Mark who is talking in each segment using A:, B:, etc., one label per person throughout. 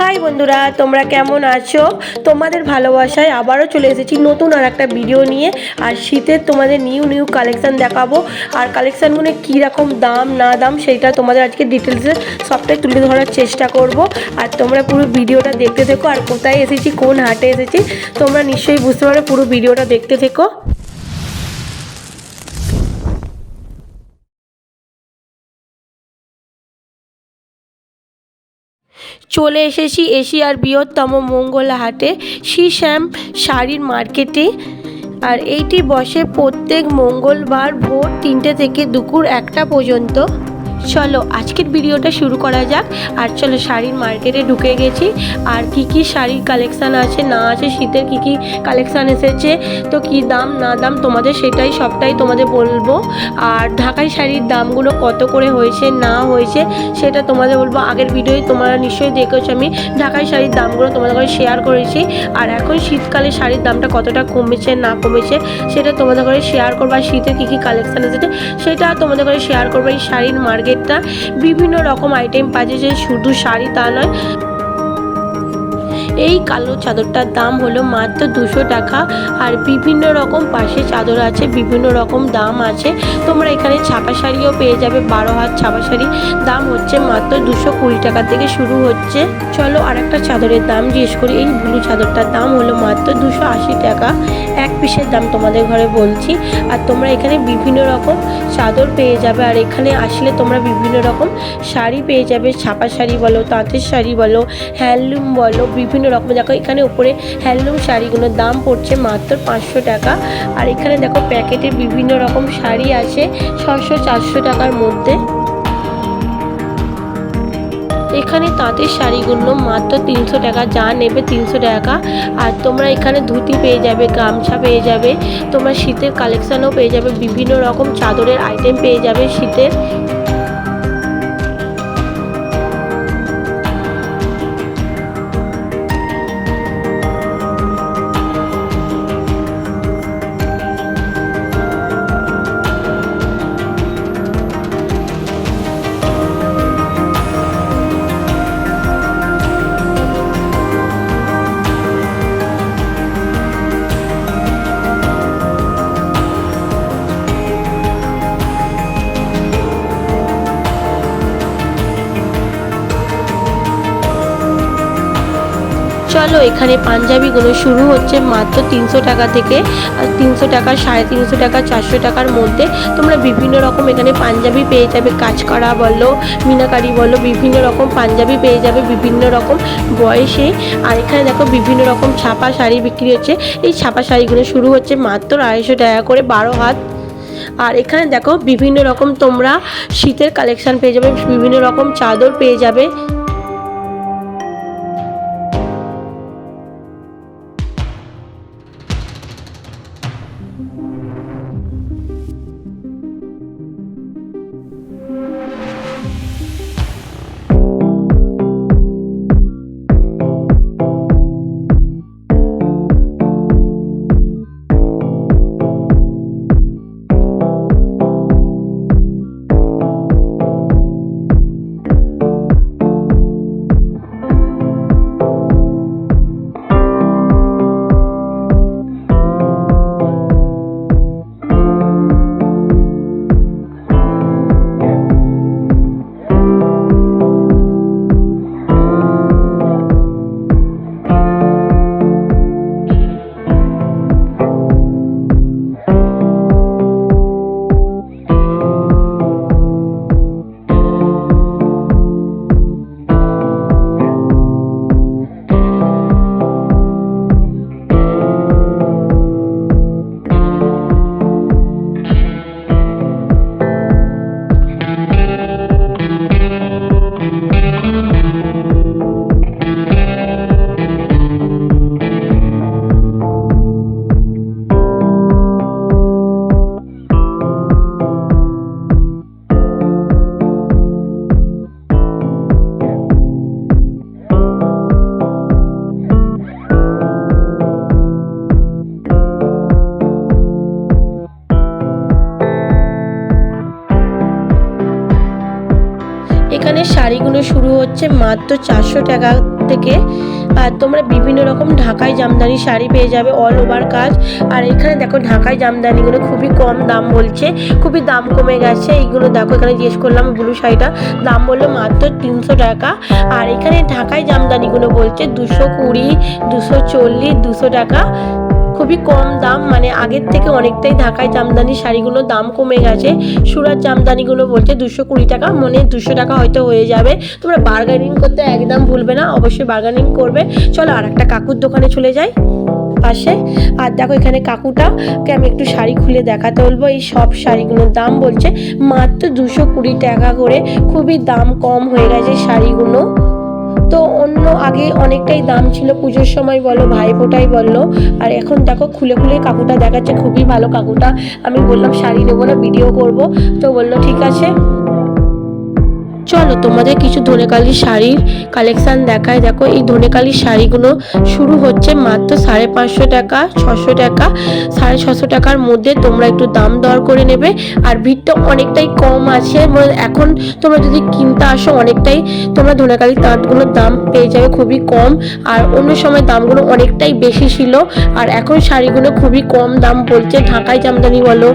A: High বন্ধুরা, তোমরা কেমন আছো? তোমাদের ভালোবাসায় আবারও চলে এসেছি নতুন আর একটা ভিডিও নিয়ে। আর শীতের তোমাদের নিউ নিউ কালেকশন দেখাবো। আর কালেকশানগুলো কীরকম দাম, না দাম, সেইটা তোমাদের আজকে ডিটেলসে সবটাই তুলে ধরার চেষ্টা করব। আর তোমরা পুরো ভিডিওটা দেখতে থেকো। আর কোথায় এসেছি, কোন হাটে এসেছি, তোমরা নিশ্চয়ই বুঝতে পারো পুরো ভিডিওটা দেখতে থেকো। চলে এসেছি এশিয়ার বৃহত্তম মঙ্গলা হাটে শ্যাম শাড়ির মার্কেটে। আর এইটি বসে প্রত্যেক মঙ্গলবার ভোর তিনটে থেকে দুপুর একটা পর্যন্ত। চলো, আজকের ভিডিওটা শুরু করা যাক। আর চলো, শাড়ির মার্কেটে ঢুকে গেছি। আর কি কি শাড়ির কালেকশান আছে, না আছে, শীতের কি কি কালেকশান এসেছে, তো কি দাম, না দাম, তোমাদের সেটাই, সবটাই তোমাদের বলব। আর ঢাকাই শাড়ির দামগুলো কত করে হয়েছে, না হয়েছে, সেটা তোমাদের বলব। আগের ভিডিওয় তোমরা নিশ্চয়ই দেখেছ, আমি ঢাকাই শাড়ির দামগুলো তোমাদের করে শেয়ার করেছি। আর এখন শীতকালে শাড়ির দামটা কতটা কমেছে, না কমেছে, সেটা তোমাদের করে শেয়ার করব। আর শীতের কী কী কালেকশান এসেছে, সেটা তোমাদের করে শেয়ার করব। এই শাড়ির মার্কেটটা বিভিন্ন রকম আইটেম পাচ্ছে যে শুধু শাড়ি তা নয় এই কালো চাদরটার দাম হলো মাত্র দুশো টাকা আর বিভিন্ন রকম পাশে চাদর আছে, বিভিন্ন রকম দাম আছে। তোমরা এখানে ছাপা শাড়িও পেয়ে যাবে, বারো হাত ছাপা শাড়ি। দাম হচ্ছে মাত্র দুশো কুড়ি টাকা থেকে শুরু হচ্ছে। চলো আর একটা চাদরের দাম জিজ্ঞেস করি। এই ব্লু চাদরটার দাম হলো মাত্র দুশো আশি টাকা। এক পিসের দাম তোমাদের ঘরে বলছি। আর তোমরা এখানে বিভিন্ন রকম চাদর পেয়ে যাবে। আর এখানে আসলে তোমরা বিভিন্ন রকম শাড়ি পেয়ে যাবে। ছাপা শাড়ি বলো, তাঁতের শাড়ি বলো, হ্যান্ডলুম বলো, বিভিন্ন রকম। দেখো, এখানে উপরে হ্যান্ডলুম শাড়িগুলোর দাম পড়ছে মাত্র পাঁচশো টাকা। আর এখানে দেখো, প্যাকেটে বিভিন্ন রকম শাড়ি আছে ছশো চারশো টাকার মধ্যে। এখানে তাঁতের শাড়িগুলো মাত্র তিনশো টাকা, যা নেবে তিনশো টাকা। আর তোমরা এখানে ধুতি পেয়ে যাবে, গামছা পেয়ে যাবে, তোমরা শীতের কালেকশানও পেয়ে যাবে, বিভিন্ন রকম চাদরের আইটেম পেয়ে যাবে শীতের। এখানে পাঞ্জাবিগুলো শুরু হচ্ছে মাত্র তিনশো টাকা থেকে তিনশো টাকা, সাড়ে তিনশো টাকা, চারশো টাকার মধ্যে। তোমরা বিভিন্ন রকম এখানে পাঞ্জাবি পেয়ে যাবে কাজ করা বলো, মিনাকারি বলো, বিভিন্ন রকম পাঞ্জাবি পেয়ে যাবে, বিভিন্ন রকম বয়সে। আর এখানে দেখো বিভিন্ন রকম ছাপা শাড়ি বিক্রি হচ্ছে। এই ছাপা শাড়িগুলো শুরু হচ্ছে মাত্র আড়াইশো টাকা করে, বারো হাত। আর এখানে দেখো বিভিন্ন রকম তোমরা শীতের কালেকশন পেয়ে যাবে, বিভিন্ন রকম চাদর পেয়ে যাবে। এখানে শাড়িগুলো শুরু হচ্ছে মাত্র চারশো টাকা থেকে। আর তোমরা বিভিন্ন রকম ঢাকাই জামদানি শাড়ি পেয়ে যাবে অল ওভার কাজ। আর এখানে দেখো ঢাকাই জামদানিগুলো খুবই কম দাম বলছে, খুবই দাম কমে গেছে। এইগুলো দেখো এখানে জিজ্ঞেস করলাম ব্লু শাড়িটা, দাম বলল মাত্র তিনশো টাকা। আর এখানে ঢাকাই জামদানিগুলো বলছে দুশো কুড়ি, দুশো চল্লিশ, দুশো টাকা। খুবই কম দাম মানে আগের থেকে অনেকটাই ঢাকায় জামদানি শাড়িগুলো দাম কমে গেছে। সুরাত জামদানিগুলো বলছে দুশো কুড়ি টাকা, মনে দুশো টাকা হয়তো হয়ে যাবে। তোমরা বার্গেনিং করতে একদম ভুলবে না, অবশ্যই বার্গেনিং করবে। চলো আর একটা কাকুর দোকানে চলে যাই, পাশে। আর দেখো এখানে কাকুটাকে আমি একটু শাড়ি খুলে দেখাতে বলব এই সব শাড়িগুলোর দাম বলছে মাত্র দুশো কুড়ি টাকা করে, খুবই দাম কম হয়ে গেছে শাড়িগুলো। তো অন্য আগে অনেকটাই দাম ছিল পুজোর সময় বলো ভাই বোটাই বলল। আর এখন দেখো খুলে খুলে কাকুটা দেখাচ্ছে, খুবই ভালো কাকুটা। আমি বললাম শাড়ি নেব না ভিডিও করব। তো বলল, ঠিক আছে। চলো তোমাদের কিছু ধনেকালি শাড়ির কালেকশন দেখায় দেখো, এই ধনেকালি শাড়িগুলো শুরু হচ্ছে মাত্র সাড়ে পাঁচশো টাকা, ছশো টাকা, সাড়ে ছশো টাকার মধ্যে তোমরা একটু দাম দর করে নেবে। আর ভিড়টা অনেকটাই কম আছে মানে এখন তোমরা যদি কিনতে আসো অনেকটাই তোমরা ধনেকালি তাঁতগুলোর দাম পেয়ে যাবে খুবই কম। আর অন্য সময় দামগুলো অনেকটাই বেশি ছিল। আর এখন শাড়িগুলো খুবই কম দাম বলছে। ঢাকাই জামদানি বলো,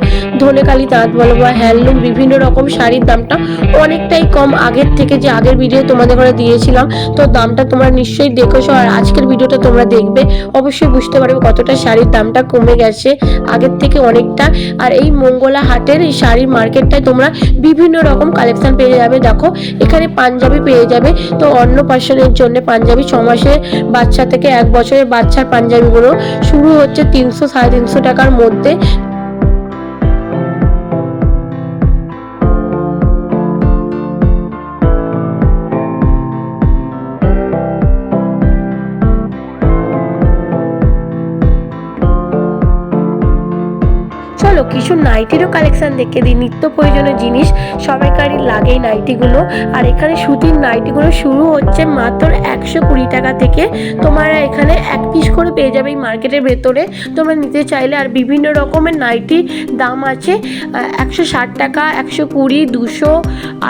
A: ধনেকালি তাঁত বলো বা হ্যান্ডলুম, বিভিন্ন রকম শাড়ির দামটা অনেকটাই কম। আগের থেকে যে আগের ভিডিও তোমাদের ঘরে দিয়েছিলাম, তো দামটা তোমরা নিশ্চয়ই দেখেছ আর আজকের ভিডিওটা তোমরা দেখবে। অবশ্যই বুঝতে পারবে কতটা শাড়ির দামটা কমে গেছে আগের থেকে অনেকটা। আর এই মঙ্গলা হাটের এই শাড়ির মার্কেটটায় তোমরা বিভিন্ন রকম কালেকশন পেয়ে যাবে। দেখো, এখানে পাঞ্জাবি পেয়ে যাবে। তো অন্নপ্রাশনের জন্য পাঞ্জাবি ছ মাসের বাচ্চা থেকে এক বছরের বাচ্চার পাঞ্জাবিগুলো শুরু হচ্ছে তিনশো, সাড়ে তিনশো টাকার মধ্যে। কিছু নাইটিরও কালেকশান দেখে দিই। নিত্য প্রয়োজনীয় জিনিস সবাইকারই লাগে নাইটিগুলো। আর এখানে সুতির নাইটিগুলো শুরু হচ্ছে মাত্র একশো কুড়ি টাকা থেকে। তোমরা এখানে এক পিস করে পেয়ে যাবে এই মার্কেটের ভেতরে। তোমরা নিতে চাইলে আর বিভিন্ন রকমের নাইটি দাম আছে। একশো ষাট টাকা, একশো কুড়ি, দুশো,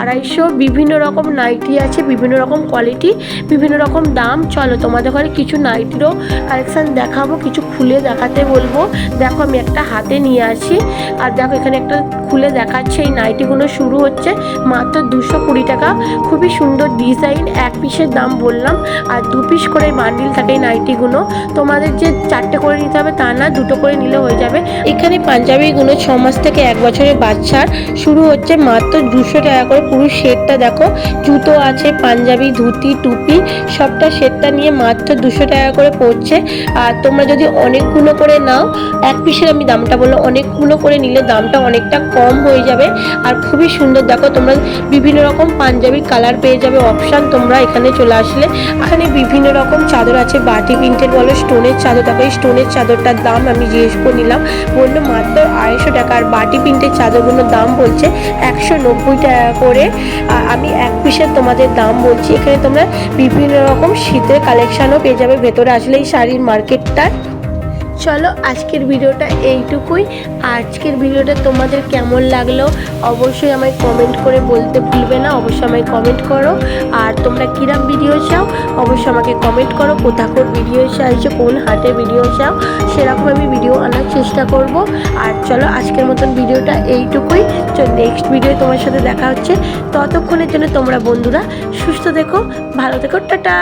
A: আড়াইশো, বিভিন্ন রকম নাইটি আছে, বিভিন্ন রকম কোয়ালিটি বিভিন্ন রকম দাম। চলো তোমাদের ঘরে কিছু নাইটিরও কালেকশান দেখাবো, কিছু খুলে দেখাতে বলব। দেখো আমি একটা হাতে নিয়ে আসি। আর দেখো এখানে একটা খুলে দেখাচ্ছে, এই নাইটিগুলো শুরু হচ্ছে মাত্র দুশো কুড়ি টাকা। খুবই সুন্দর ডিজাইন, এক পিসের দাম বললাম, আর দু পিস করে বান্ডিল থাকে এই নাইটিগুলো। তোমাদের যে চারটে করে নিতে হবে তা না, দুটো করে নিলে হয়ে যাবে। এখানে পাঞ্জাবিগুলো ছ মাস থেকে এক বছরের বাচ্চার। শুরু হচ্ছে মাত্র দুশো টাকা করে পুরো সেটটা দেখো। জুতো আছে, পাঞ্জাবি, ধুতি, টুপি, সবটা সেটটা নিয়ে মাত্র দুশো টাকা করে পড়ছে। আর তোমরা যদি অনেকগুলো করে নাও, এক পিসের আমি দামটা বলল অনেকগুলো করে নিলে দামটা অনেকটা কম হয়ে যাবে। আর খুবই সুন্দর, দেখো তোমরা বিভিন্ন রকম পাঞ্জাবির কালার পেয়ে যাবে অপশান তোমরা এখানে চলে আসলে। এখানে বিভিন্ন রকম চাদর আছে, বাটি প্রিন্টের বলো, স্টোনের চাদর, দেখো এই স্টোনের চাদরটার দাম আমি জিজ্ঞেস করে নিলাম। বলল, মাত্র আড়াইশো টাকা, আর বাটি প্রিন্টের চাদরগুলোর দাম বলছে একশো নব্বই টাকা করে। আমি এক পিসের তোমাদের দাম বলছি। এখানে তোমরা বিভিন্ন রকম শীতের কালেকশানও পেয়ে যাবে, ভেতরে আসলে এই শাড়ির মার্কেটটায় চলো আজকের ভিডিওটা এইটুকুই। আজকের ভিডিওটা তোমাদের কেমন লাগল অবশ্যই আমায় কমেন্ট করে বলতে ভুলবে না, অবশ্যই আমায় কমেন্ট করো। আর তোমরা কীরকম ভিডিও চাও, অবশ্যই আমাকে কমেন্ট করো, কোথাকোর ভিডিও চাইছো, কোন হাটের ভিডিও চাও, সেরকম আমি ভিডিও আনার চেষ্টা করব। আর চলো আজকের মতন ভিডিওটা এইটুকুই। তো নেক্সট ভিডিও তোমার সাথে দেখা হচ্ছে। ততক্ষণের জন্য তোমরা বন্ধুরা সুস্থ থেকো, ভালো থেকো, টাটা!